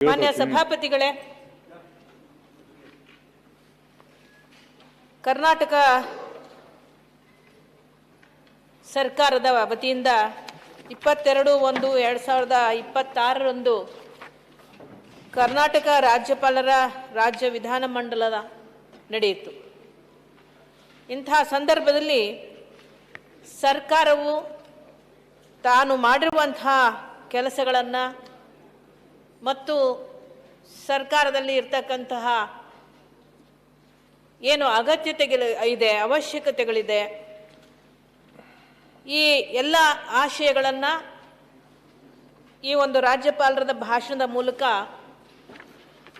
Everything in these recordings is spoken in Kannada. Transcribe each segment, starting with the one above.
ಮಾನ್ಯ ಸಭಾಪತಿಗಳೇ ಕರ್ನಾಟಕ ಸರ್ಕಾರದ ವತಿಯಿಂದ ಇಪ್ಪತ್ತೆರಡು ಒಂದು ಎರಡು ಸಾವಿರದ ಇಪ್ಪತ್ತಾರರಂದು ಕರ್ನಾಟಕ ರಾಜ್ಯಪಾಲರ ರಾಜ್ಯ ವಿಧಾನ ಮಂಡಲದ ನಡೆಯಿತು. ಇಂತಹ ಸಂದರ್ಭದಲ್ಲಿ ಸರ್ಕಾರವು ತಾನು ಮಾಡಿರುವಂತಹ ಕೆಲಸಗಳನ್ನು ಮತ್ತು ಸರ್ಕಾರದಲ್ಲಿ ಇರ್ತಕ್ಕಂತಹ ಏನು ಅಗತ್ಯತೆಗಳು ಇದೆ, ಅವಶ್ಯಕತೆಗಳಿದೆ, ಈ ಎಲ್ಲ ಆಶಯಗಳನ್ನು ಈ ಒಂದು ರಾಜ್ಯಪಾಲರದ ಭಾಷಣದ ಮೂಲಕ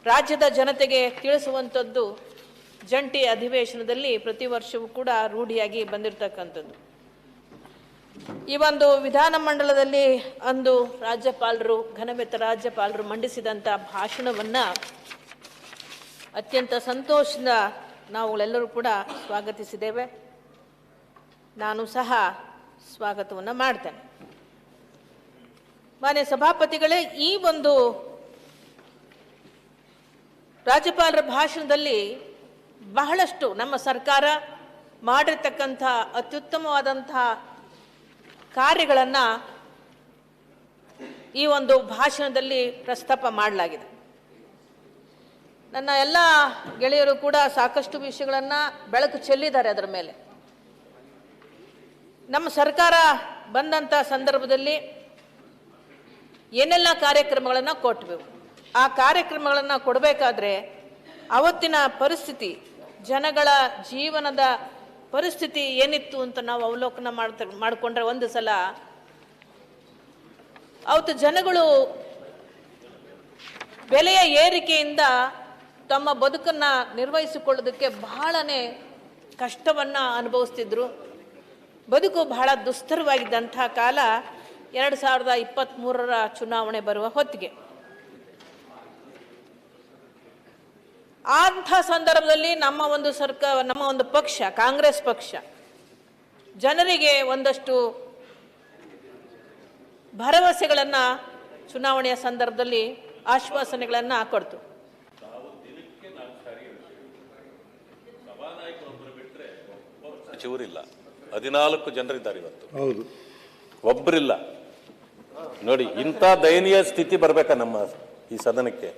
ರಾಜ್ಯದ ಜನತೆಗೆ ತಿಳಿಸುವಂಥದ್ದು ಜಂಟಿ ಅಧಿವೇಶನದಲ್ಲಿ ಪ್ರತಿ ವರ್ಷವೂ ಕೂಡ ರೂಢಿಯಾಗಿ ಬಂದಿರತಕ್ಕಂಥದ್ದು. ಈ ಒಂದು ವಿಧಾನಮಂಡಲದಲ್ಲಿ ಅಂದು ರಾಜ್ಯಪಾಲರು, ಘನಮೆತ್ತ ರಾಜ್ಯಪಾಲರು ಮಂಡಿಸಿದಂಥ ಭಾಷಣವನ್ನು ಅತ್ಯಂತ ಸಂತೋಷದಿಂದ ನಾವುಗಳೆಲ್ಲರೂ ಕೂಡ ಸ್ವಾಗತಿಸಿದ್ದೇವೆ. ನಾನು ಸಹ ಸ್ವಾಗತವನ್ನು ಮಾಡ್ತೇನೆ. ಮಾನ್ಯ ಸಭಾಪತಿಗಳೇ, ಈ ಒಂದು ರಾಜ್ಯಪಾಲರ ಭಾಷಣದಲ್ಲಿ ಬಹಳಷ್ಟು ನಮ್ಮ ಸರ್ಕಾರ ಮಾಡಿರ್ತಕ್ಕಂಥ ಅತ್ಯುತ್ತಮವಾದಂಥ ಕಾರ್ಯಗಳನ್ನು ಈ ಒಂದು ಭಾಷಣದಲ್ಲಿ ಪ್ರಸ್ತಾಪ ಮಾಡಲಾಗಿದೆ. ನನ್ನ ಎಲ್ಲ ಗೆಳೆಯರು ಕೂಡ ಸಾಕಷ್ಟು ವಿಷಯಗಳನ್ನು ಬೆಳಕು ಚೆಲ್ಲಿದ್ದಾರೆ ಅದರ ಮೇಲೆ. ನಮ್ಮ ಸರ್ಕಾರ ಬಂದಂಥ ಸಂದರ್ಭದಲ್ಲಿ ಏನೆಲ್ಲ ಕಾರ್ಯಕ್ರಮಗಳನ್ನು ಕೊಟ್ಟಬೇಕು ಆ ಕಾರ್ಯಕ್ರಮಗಳನ್ನು ಕೊಡಬೇಕಾದ್ರೆ ಅವತ್ತಿನ ಪರಿಸ್ಥಿತಿ ಜನಗಳ ಜೀವನದ ಪರಿಸ್ಥಿತಿ ಏನಿತ್ತು ಅಂತ ನಾವು ಅವಲೋಕನ ಮಾಡ್ತ, ಮಾಡಿಕೊಂಡ್ರೆ ಒಂದು ಸಲ ಅವತ್ತು ಜನಗಳು ಬೆಲೆಯ ಏರಿಕೆಯಿಂದ ತಮ್ಮ ಬದುಕನ್ನು ನಿರ್ವಹಿಸಿಕೊಳ್ಳೋದಕ್ಕೆ ಬಹಳನೇ ಕಷ್ಟವನ್ನು ಅನುಭವಿಸ್ತಿದ್ರು. ಬದುಕು ಬಹಳ ದುಸ್ತರವಾಗಿದ್ದಂಥ ಕಾಲ ಎರಡು ಸಾವಿರದ ಇಪ್ಪತ್ತ್ಮೂರರ ಚುನಾವಣೆ ಬರುವ ಹೊತ್ತಿಗೆ. ಅಂಥ ಸಂದರ್ಭದಲ್ಲಿ ನಮ್ಮ ಒಂದು ಸರ್ಕಾರ ನಮ್ಮ ಒಂದು ಪಕ್ಷ ಕಾಂಗ್ರೆಸ್ ಪಕ್ಷ ಜನರಿಗೆ ಒಂದಷ್ಟು ಭರವಸೆಗಳನ್ನು ಚುನಾವಣೆಯ ಸಂದರ್ಭದಲ್ಲಿ ಆಶ್ವಾಸನೆಗಳನ್ನು ಕೊಡ್ತು. ಸಚಿವರಿಲ್ಲ ಹದಿನಾಲ್ಕು ಜನರಿದ್ದಾರೆ ಇವತ್ತು. ಹೌದು. ಒಬ್ಬರಿಲ್ಲ ನೋಡಿ ಇಂಥ ದಯನೀಯ ಸ್ಥಿತಿ ಬರ್ಬೇಕಾ ನಮ್ಮ ಈ ಸದನಕ್ಕೆ?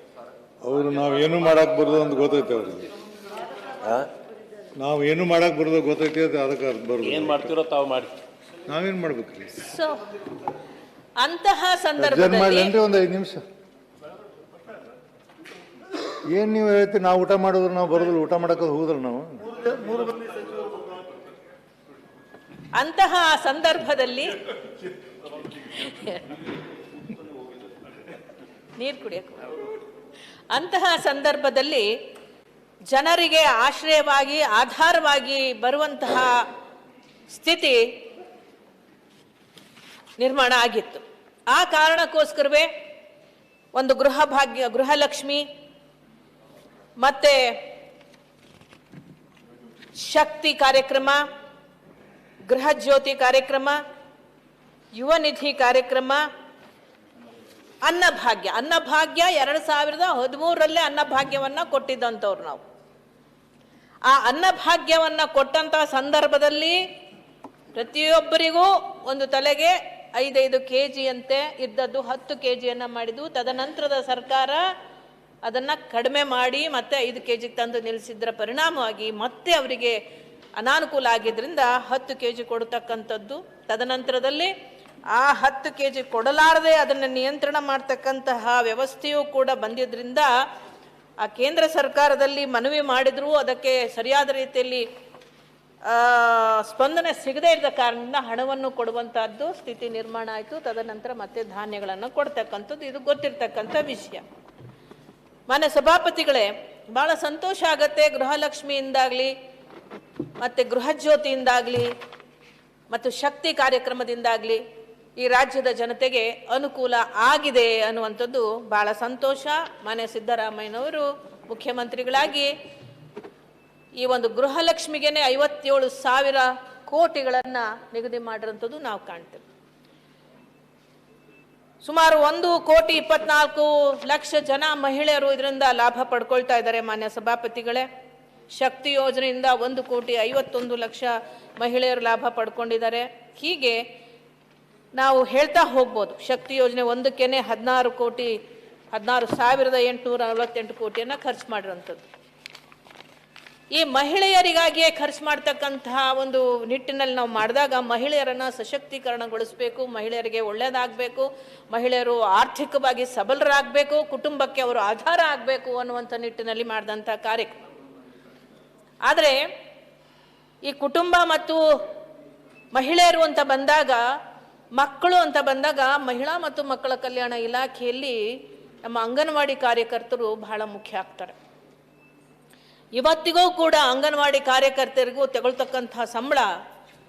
ಅವರು ನಾವು ಏನು ಮಾಡಕ್ ಬರೋದು ಅಂತ ಗೊತ್ತೈತೆ ಅವ್ರಿಗೆ? ನಾವು ಏನು ಮಾಡಕ್ ಬರೋದು ಗೊತ್ತೈತೆ ಅದು ಅದಕ್ಕೆ ಅದು ಬರೋದು ಏನ್ ಮಾಡ್ತಿರೋ ತಾವು ಮಾಡಿ. ನಾವೇನ್ ಮಾಡ್ಬೇಕ್ರಿ ಸೊ ಅಂತಹ ಸಂದರ್ಭದಲ್ಲಿ ಮಾಡ್ಲೇನ್ರಿ ಒಂದ್ ಐದು ನಿಮಿಷ. ಏನ್ ನೀವು ಹೇಳ್ತೀರಿ ನಾವು ಊಟ ಮಾಡಿದ್ರೆ ನಾವು ಬರೋದಿಲ್ಲ ಊಟ ಮಾಡಕ್ಕೆ ಹೋಗುದಿಲ್ಲ ನಾವು. ಅಂತಹ ಸಂದರ್ಭದಲ್ಲಿ ನೀರು ಕುಡಿಯಕ್ಕೆ ಅಂತಹ ಸಂದರ್ಭದಲ್ಲಿ ಜನರಿಗೆ ಆಶ್ರಯವಾಗಿ, ಆಧಾರವಾಗಿ ಬರುವಂತಹ ಸ್ಥಿತಿ ನಿರ್ಮಾಣ ಆಗಿತ್ತು. ಆ ಕಾರಣಕ್ಕೋಸ್ಕರವೇ ಒಂದು ಗೃಹ ಭಾಗ್ಯ, ಗೃಹಲಕ್ಷ್ಮಿ ಮತ್ತೆ ಶಕ್ತಿ ಕಾರ್ಯಕ್ರಮ, ಗೃಹ ಜ್ಯೋತಿ ಕಾರ್ಯಕ್ರಮ, ಯುವ ನಿಧಿ ಕಾರ್ಯಕ್ರಮ ಅನ್ನಭಾಗ್ಯ. ಅನ್ನಭಾಗ್ಯ ಎರಡು ಸಾವಿರದ ಹದಿಮೂರರಲ್ಲೇ ಅನ್ನಭಾಗ್ಯವನ್ನು ಕೊಟ್ಟಿದ್ದಂಥವ್ರು ನಾವು. ಆ ಅನ್ನಭಾಗ್ಯವನ್ನು ಕೊಟ್ಟಂತಹ ಸಂದರ್ಭದಲ್ಲಿ ಪ್ರತಿಯೊಬ್ಬರಿಗೂ ಒಂದು ತಲೆಗೆ ಐದೈದು ಕೆ ಜಿಯಂತೆ ಇದ್ದದ್ದು ಹತ್ತು ಕೆ ಜಿಯನ್ನು ಮಾಡಿದ್ದು. ತದನಂತರದ ಸರ್ಕಾರ ಅದನ್ನು ಕಡಿಮೆ ಮಾಡಿ ಮತ್ತೆ ಐದು ಕೆ ಜಿಗೆ ತಂದು ನಿಲ್ಲಿಸಿದ್ರ ಪರಿಣಾಮವಾಗಿ ಮತ್ತೆ ಅವರಿಗೆ ಅನಾನುಕೂಲ ಆಗಿದ್ದರಿಂದ ಹತ್ತು ಕೆ ಜಿ ಕೊಡತಕ್ಕಂಥದ್ದು. ತದನಂತರದಲ್ಲಿ ಆ ಹತ್ತು ಕೆ ಜಿ ಕೊಡಲಾರದೆ ಅದನ್ನು ನಿಯಂತ್ರಣ ಮಾಡ್ತಕ್ಕಂತಹ ವ್ಯವಸ್ಥೆಯೂ ಕೂಡ ಬಂದಿದ್ದರಿಂದ ಆ ಕೇಂದ್ರ ಸರ್ಕಾರದಲ್ಲಿ ಮನವಿ ಮಾಡಿದರೂ ಅದಕ್ಕೆ ಸರಿಯಾದ ರೀತಿಯಲ್ಲಿ ಸ್ಪಂದನೆ ಸಿಗದೇ ಇದ್ದ ಕಾರಣದಿಂದ ಹಣವನ್ನು ಕೊಡುವಂತಹದ್ದು ಸ್ಥಿತಿ ನಿರ್ಮಾಣ ಆಯಿತು. ತದನಂತರ ಮತ್ತೆ ಧಾನ್ಯಗಳನ್ನು ಕೊಡ್ತಕ್ಕಂಥದ್ದು ಇದು ಗೊತ್ತಿರ್ತಕ್ಕಂಥ ವಿಷಯ. ಮಾನ್ಯ ಸಭಾಪತಿಗಳೇ, ಬಹಳ ಸಂತೋಷ ಆಗತ್ತೆ ಗೃಹಲಕ್ಷ್ಮಿಯಿಂದಾಗಲಿ, ಮತ್ತು ಗೃಹಜ್ಯೋತಿಯಿಂದಾಗಲಿ, ಮತ್ತು ಶಕ್ತಿ ಕಾರ್ಯಕ್ರಮದಿಂದಾಗಲಿ. ಈ ರಾಜ್ಯದ ಜನತೆಗೆ ಅನುಕೂಲ ಆಗಿದೆ ಅನ್ನುವಂಥದ್ದು ಬಹಳ ಸಂತೋಷ. ಮಾನ್ಯ ಸಿದ್ದರಾಮಯ್ಯನವರು, ಮುಖ್ಯಮಂತ್ರಿಗಳಾಗಿ ಈ ಒಂದು ಗೃಹಲಕ್ಷ್ಮಿಗೇನೆ ಐವತ್ತೇಳು ಸಾವಿರ ಕೋಟಿಗಳನ್ನು ನಿಗದಿ ಮಾಡಿರೋಂಥದ್ದು ನಾವು ಕಾಣ್ತೇವೆ. ಸುಮಾರು ಒಂದು ಕೋಟಿ ಇಪ್ಪತ್ನಾಲ್ಕು ಲಕ್ಷ ಜನ ಮಹಿಳೆಯರು ಇದರಿಂದ ಲಾಭ ಪಡ್ಕೊಳ್ತಾ ಇದ್ದಾರೆ ಮಾನ್ಯ ಸಭಾಪತಿಗಳೇ. ಶಕ್ತಿ ಯೋಜನೆಯಿಂದ ಒಂದು ಕೋಟಿ ಐವತ್ತೊಂದು ಲಕ್ಷ ಮಹಿಳೆಯರು ಲಾಭ ಪಡ್ಕೊಂಡಿದ್ದಾರೆ. ಹೀಗೆ ನಾವು ಹೇಳ್ತಾ ಹೋಗ್ಬೋದು. ಶಕ್ತಿ ಯೋಜನೆ ಒಂದಕ್ಕೇ ಹದಿನಾರು ಕೋಟಿ, ಹದಿನಾರು ಸಾವಿರದ ಎಂಟುನೂರ ನಲವತ್ತೆಂಟು ಕೋಟಿಯನ್ನು ಖರ್ಚು ಮಾಡಿರೋಂಥದ್ದು ಈ ಮಹಿಳೆಯರಿಗಾಗಿಯೇ ಖರ್ಚು ಮಾಡ್ತಕ್ಕಂತಹ ಒಂದು ನಿಟ್ಟಿನಲ್ಲಿ ನಾವು ಮಾಡಿದಾಗ ಮಹಿಳೆಯರನ್ನು ಸಶಕ್ತೀಕರಣಗೊಳಿಸಬೇಕು, ಮಹಿಳೆಯರಿಗೆ ಒಳ್ಳೆಯದಾಗಬೇಕು ಮಹಿಳೆಯರು ಆರ್ಥಿಕವಾಗಿ ಸಬಲರಾಗಬೇಕು, ಕುಟುಂಬಕ್ಕೆ ಅವರು ಆಧಾರ ಆಗಬೇಕು ಅನ್ನುವಂಥ ನಿಟ್ಟಿನಲ್ಲಿ ಮಾಡಿದಂಥ ಕಾರ್ಯಕ್ರಮ. ಆದರೆ ಈ ಕುಟುಂಬ ಮತ್ತು ಮಹಿಳೆಯರು ಅಂತ ಬಂದಾಗ ಮಕ್ಕಳು ಅಂತ ಬಂದಾಗ ಮಹಿಳಾ ಮತ್ತು ಮಕ್ಕಳ ಕಲ್ಯಾಣ ಇಲಾಖೆಯಲ್ಲಿ ನಮ್ಮ ಅಂಗನವಾಡಿ ಕಾರ್ಯಕರ್ತರು ಬಹಳ ಮುಖ್ಯ ಆಗ್ತಾರೆ. ಇವತ್ತಿಗೂ ಕೂಡ ಅಂಗನವಾಡಿ ಕಾರ್ಯಕರ್ತರಿಗೂ ತಗೊಳ್ತಕ್ಕಂಥ ಸಂಬಳ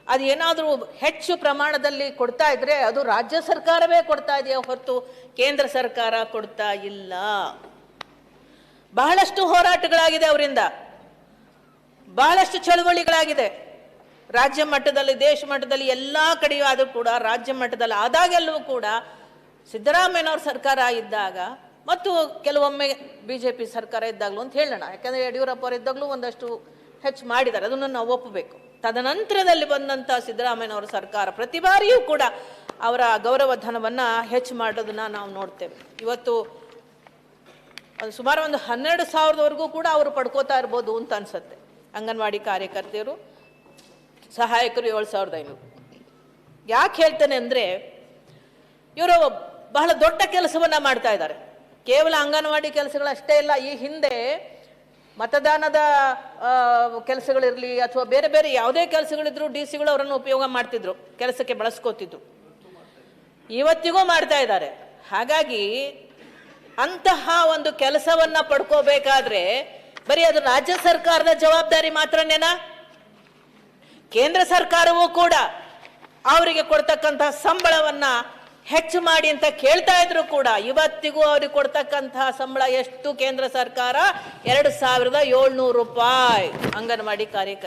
ಅದು ಏನಾದರೂ ಹೆಚ್ಚು ಪ್ರಮಾಣದಲ್ಲಿ ಕೊಡ್ತಾ ಇದ್ರೆ ಅದು ರಾಜ್ಯ ಸರ್ಕಾರವೇ ಕೊಡ್ತಾ ಇದೆಯಾ ಹೊರತು ಕೇಂದ್ರ ಸರ್ಕಾರ ಕೊಡ್ತಾ ಇಲ್ಲ. ಬಹಳಷ್ಟು ಹೋರಾಟಗಳಾಗಿದೆ ಅವರಿಂದ. ಬಹಳಷ್ಟು ಚಳುವಳಿಗಳಾಗಿದೆ. ರಾಜ್ಯ ಮಟ್ಟದಲ್ಲಿ, ದೇಶ ಮಟ್ಟದಲ್ಲಿ ಎಲ್ಲ ಕಡೆಯೂ ಆದರೂ ಕೂಡ, ರಾಜ್ಯ ಮಟ್ಟದಲ್ಲಿ ಆದಾಗೆಲ್ಲವೂ ಕೂಡ ಸಿದ್ದರಾಮಯ್ಯನವ್ರ ಸರ್ಕಾರ ಇದ್ದಾಗ ಮತ್ತು ಕೆಲವೊಮ್ಮೆ ಬಿ ಜೆ ಪಿ ಸರ್ಕಾರ ಇದ್ದಾಗಲೂ ಅಂತ ಹೇಳೋಣ. ಯಾಕಂದರೆ ಯಡಿಯೂರಪ್ಪ ಅವರು ಇದ್ದಾಗಲೂ ಒಂದಷ್ಟು ಹೆಚ್ಚು ಮಾಡಿದ್ದಾರೆ. ಅದನ್ನು ನಾವು ಒಪ್ಪಬೇಕು. ತದನಂತರದಲ್ಲಿ ಬಂದಂಥ ಸಿದ್ದರಾಮಯ್ಯನವರ ಸರ್ಕಾರ ಪ್ರತಿ ಬಾರಿಯೂ ಕೂಡ ಅವರ ಗೌರವ ಧನವನ್ನು ಹೆಚ್ಚು ಮಾಡೋದನ್ನು ನಾವು ನೋಡ್ತೇವೆ. ಇವತ್ತು ಸುಮಾರು ಒಂದು ಹನ್ನೆರಡು ಸಾವಿರದವರೆಗೂ ಕೂಡ ಅವರು ಪಡ್ಕೋತಾ ಇರ್ಬೋದು ಅಂತ ಅನ್ಸುತ್ತೆ. ಅಂಗನವಾಡಿ ಕಾರ್ಯಕರ್ತೆಯರು ಸಹಾಯಕರು ಏಳು ಸಾವಿರದ ಐನೂರು. ಯಾಕೆ ಹೇಳ್ತೇನೆ ಅಂದರೆ, ಇವರು ಬಹಳ ದೊಡ್ಡ ಕೆಲಸವನ್ನು ಮಾಡ್ತಾ ಇದ್ದಾರೆ. ಕೇವಲ ಅಂಗನವಾಡಿ ಕೆಲಸಗಳಷ್ಟೇ ಇಲ್ಲ, ಈ ಹಿಂದೆ ಮತದಾನದ ಕೆಲಸಗಳಿರಲಿ ಅಥವಾ ಬೇರೆ ಬೇರೆ ಯಾವುದೇ ಕೆಲಸಗಳಿದ್ರು ಡಿ ಸಿಗಳು ಅವರನ್ನು ಉಪಯೋಗ ಮಾಡ್ತಿದ್ರು, ಕೆಲಸಕ್ಕೆ ಬಳಸ್ಕೋತಿದ್ರು. ಇವತ್ತಿಗೂ ಮಾಡ್ತಾ ಇದ್ದಾರೆ. ಹಾಗಾಗಿ ಅಂತಹ ಒಂದು ಕೆಲಸವನ್ನ ಪಡ್ಕೋಬೇಕಾದ್ರೆ ಬರೀ ಅದು ರಾಜ್ಯ ಸರ್ಕಾರದ ಜವಾಬ್ದಾರಿ ಮಾತ್ರನೇನಾ? ಕೇಂದ್ರ ಸರ್ಕಾರವೂ ಕೂಡ ಅವರಿಗೆ ಕೊಡ್ತಕ್ಕಂತಹ ಸಂಬಳವನ್ನ ಹೆಚ್ಚು ಮಾಡಿ ಅಂತ ಕೇಳ್ತಾ ಇದ್ರು ಕೂಡ ಇವತ್ತಿಗೂ ಅವ್ರಿಗೆ ಕೊಡ್ತಕ್ಕಂತಹ ಸಂಬಳ ಎಷ್ಟು ಕೇಂದ್ರ ಸರ್ಕಾರ? ಎರಡು ಸಾವಿರದ ಏಳ್ನೂರು ರೂಪಾಯಿ ಅಂಗನವಾಡಿ ಕಾರ್ಯಕರ್ತ